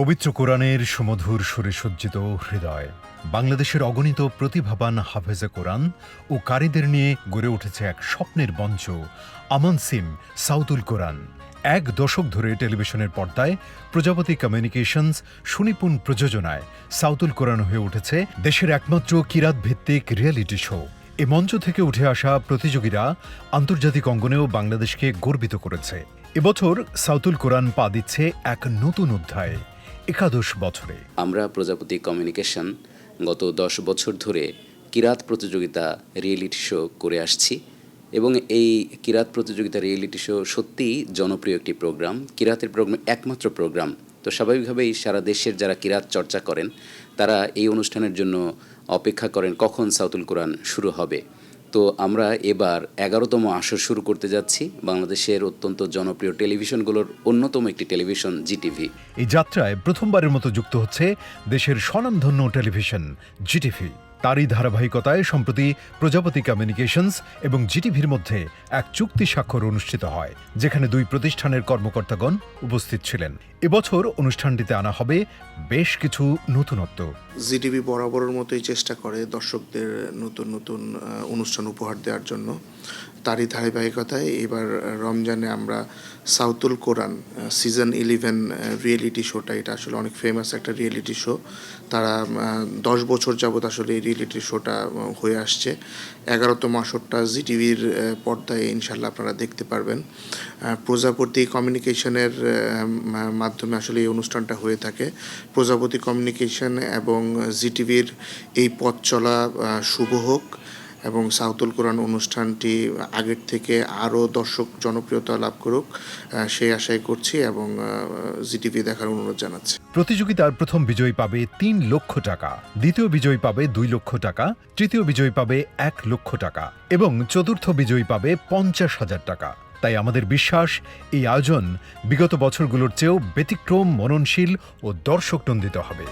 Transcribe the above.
পবিত্র কোরআনের সুমধুর সুরে সজ্জিত হৃদয়, বাংলাদেশের অগণিত প্রতিভাবান হাফেজা কোরআন ও কারীদের নিয়ে গড়ে উঠেছে এক স্বপ্নের মঞ্চ, আমান সিম সাউদুল কোরআন। এক দশক ধরে টেলিভিশনের পর্দায় প্রজাপতি কমিউনিকেশনস, সুনিপুণ প্রযোজনায় সাউতুল কোরআন হয়ে উঠেছে দেশের একমাত্র কিরাত ভিত্তিক রিয়েলিটি শো। এ মঞ্চ থেকে উঠে আসা প্রতিযোগীরা আন্তর্জাতিক অঙ্গনেও বাংলাদেশকে গর্বিত করেছে। এবছর সাউতুল কোরআন পা দিচ্ছে এক নতুন অধ্যায়ে। একাদশ বছরে। আমরা প্রজাপতি কমিউনিকেশন গত দশ বছর ধরে কিরাত প্রতিযোগিতা রিয়েলিটি শো করে আসছি এবং এই কিরাত প্রতিযোগিতা রিয়েলিটি শো সত্যিই জনপ্রিয় একটি প্রোগ্রাম, কিরাতের প্রোগ্রাম একমাত্র প্রোগ্রাম। তো স্বাভাবিকভাবেই সারা দেশের যারা কিরাত চর্চা করেন, তারা এই অনুষ্ঠানের জন্য অপেক্ষা করেন কখন সাউতুল কোরআন শুরু হবে। তো আমরা এবার এগারোতম আসর শুরু করতে যাচ্ছি। বাংলাদেশের অত্যন্ত জনপ্রিয় টেলিভিশনগুলোর অন্যতম একটি টেলিভিশন, জিটিভি। এই যাত্রায় প্রথমবারের মতো যুক্ত হচ্ছে দেশের স্বনামধন্য টেলিভিশন, জিটিভি। তারই ধারাবাহিকতায় সম্প্রতি প্রজাপতি কমিউনিকেশনস এবং জিটিভির মধ্যে এক চুক্তি স্বাক্ষর অনুষ্ঠিত হয়, যেখানে দুই প্রতিষ্ঠানের কর্মকর্তাগণ উপস্থিত ছিলেন। এবছর অনুষ্ঠানটিতে আনা হবে বেশ কিছু নতুনত্ব। জিটিভি বরাবরের মতোই চেষ্টা করে দর্শকদের নতুন নতুন অনুষ্ঠান উপহার দেওয়ার জন্য। তারই ধারাবাহিকতায় এবার রমজানে আমরা Sautul Quran season eleven reality শোটা এটা আসলে অনেক ফেমাস একটা রিয়েলিটি শো তারা দশ বছর যাবত আসলে এই রিয়েলিটি শোটা হয়ে আসছে। এগারোতম আসরটা জি টিভির পর্দায় ইনশাল্লাহ আপনারা দেখতে পারবেন। প্রজাপতি কমিউনিকেশনের মাধ্যমে আসলে এই অনুষ্ঠানটা হয়ে থাকে। প্রজাপতি কমিউনিকেশন এবং জি টিভির এই পথ চলা শুভ হোক। এবং সাউতুল কোরআন অনুষ্ঠানটি আগের থেকে আরও দর্শক জনপ্রিয়তা লাভ করুক সেই আশাই করছি এবং জিটিভি দেখার অনুরোধ জানাচ্ছি। প্রতিযোগিতার প্রথম বিজয়ী পাবে তিন লক্ষ টাকা, দ্বিতীয় বিজয়ী পাবে দুই লক্ষ টাকা, তৃতীয় বিজয়ী পাবে এক লক্ষ টাকা এবং চতুর্থ বিজয়ী পাবে পঞ্চাশ হাজার টাকা। তাই আমাদের বিশ্বাস, এই আয়োজন বিগত বছরগুলোর চেয়েও ব্যতিক্রম, মননশীল ও দর্শক নন্দিত হবে।